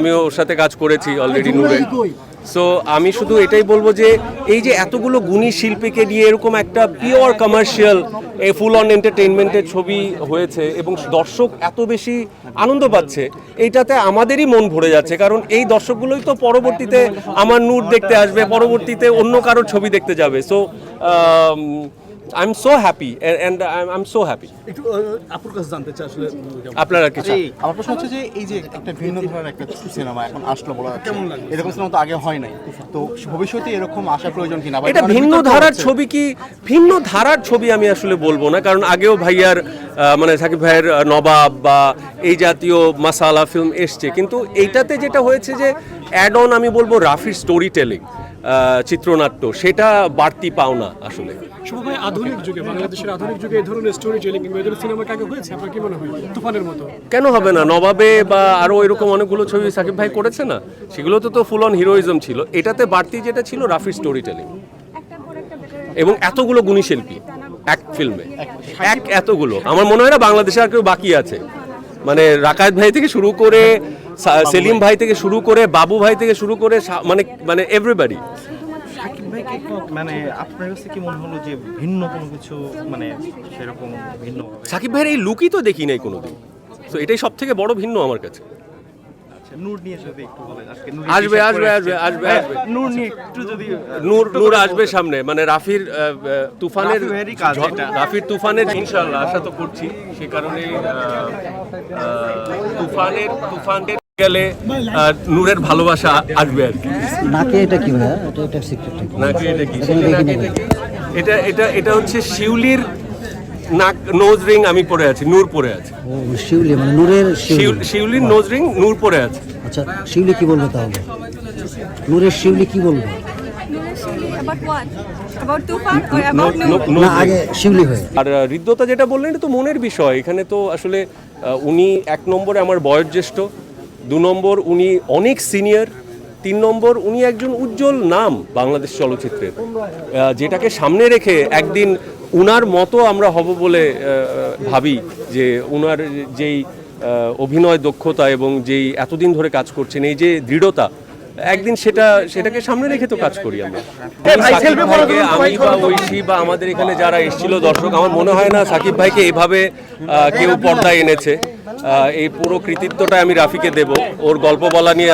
আমিও ওর সাথে কাজ করেছি অলরেডি নূরে সো আমি শুধু এটাই বলব যে এই যে এতগুলো গুণী শিল্পীকে নিয়ে এরকম একটা pure commercial a full on এন্টারটেইনমেন্টের ছবি হয়েছে এবং দর্শক এত বেশি আনন্দ পাচ্ছে এইটাতে আমাদেরই মন ভরে যাচ্ছে। কারণ এই দর্শকগুলোই তো পরবর্তীতে আমার নূর দেখতে আসবে পরবর্তীতে অন্য কারোর ছবি দেখতে যাবে। So I am so happy and I am so happy একটু আপুর কাছে জানতে চাই আসলে আপনারা কিছু আমার প্রশ্ন হচ্ছে যে এই যে একটা ভিন্ন ধরনের একটা সিনেমা এখন আসলো বলা যাচ্ছে। কেমন লাগল? এরকম সিনেমা তো আগে হয় নাই। তো ভবিষ্যতে এরকম আসা প্রয়োজন কিনা এটা ভিন্ন ধারার ছবি কি ভিন্ন ধারার ছবি আমি আসলে বলব না কারণ আগেও ভাইয়ার মানে সাকিব ভাইয়ের নবাব বা এই জাতীয় মাসালা ফিল্ম এসছে। কিন্তু এইটাতে যেটা হয়েছে যে অ্যাড অন আমি বলব রাফির স্টোরি টেলিং চিত্রনাট্য সেটা বাড়তি পাওনা আসলে। ভাই আধুনিক যুগে বাংলাদেশের আধুনিক যুগে এই ধরনের স্টোরি টেলিং কিংবা এই সিনেমা কাকে হয়েছে? আপনার কি মনে হয়? তুফানের মতো। কেন হবে না? নবাবে বা আরও এরকম অনেকগুলো ছবি সাকিব ভাই করেছে না? সেগুলোতে তো ফুল অন হিরোইজম ছিল। এটাতে বাড়তি যেটা ছিল রাফির স্টোরি টেলিং এবং এতগুলো গুণী শিল্পী এক ফিল্মে এক এতগুলো। আমার মনে হয় না বাংলাদেশে আর কেউ বাকি আছে। মানে রাকায়ত ভাই থেকে শুরু করে সেলিম ভাই। থেকে শুরু করে বাবু ভাই থেকে শুরু করে মানে মানে এভরিবাডি ভাইকে মানে আপনার কাছে কি মনে হলো যে ভিন্ন কোনো কিছু মানে সেরকম ভিন্ন সাকিব ভাইয়ের এই লুকই তো দেখি নাই কোনোদিন। তো এটাই সব থেকে বড় ভিন্ন আমার কাছে। আচ্ছা নূর নিয়ে যদি একটু বলেন আজকে নূর আসবে, আসবে, আসবে, আসবে, আসবে। নূর নিয়ে একটু যদি নূর নূর আসবে সামনে। মানে রাফির তুফানের। রাফির তুফানের ইনশাআল্লাহ আশা তো করছি। সে কারণে তুফানের তুফানের গেলে নূরের ভালোবাসা আসবে আর কি। নাকে এটা কি ভাইয়া? এটা এটা সিক্রেট নাকি? এটা কি? ভাই। এটা এটা এটা হচ্ছে শিউলির নাক নোজ রিং আমি পরে আছি নূর পরে আছে। ও শিউলি মানে নূরের শিউলি। শিউলির নোজ রিং নূর পরে আছে। আচ্ছা শিউলি কি বলবে তাহলে? নূরের শিউলি কি বলবে? হয়ে। আর হৃদ্যতা যেটা বললেন এটা তো মনের বিষয়। এখানে তো আসলে উনি এক নম্বরে আমার বয়োজ্যেষ্ঠ দু নম্বর উনি অনেক সিনিয়র তিন নম্বর উনি একজন উজ্জ্বল নাম বাংলাদেশ চলচ্চিত্রের। যেটাকে সামনে রেখে একদিন উনার মতো আমরা হব বলে ভাবি যে উনার যেই অভিনয় দক্ষতা এবং যেই এতদিন ধরে কাজ করছেন এই যে দৃঢ়তা একদিন সেটা সেটাকে সামনে রেখে তো কাজ করি আমরা। আমি বা ঐশী বা আমাদের এখানে যারা এসেছিল দর্শক আমার মনে হয় না সাকিব ভাইকে এভাবে কেউ পর্দায় এনেছে। আহ, এই পুরো কৃতিত্বটা আমি রাফিকে দেব। ওর গল্প বলা নিয়ে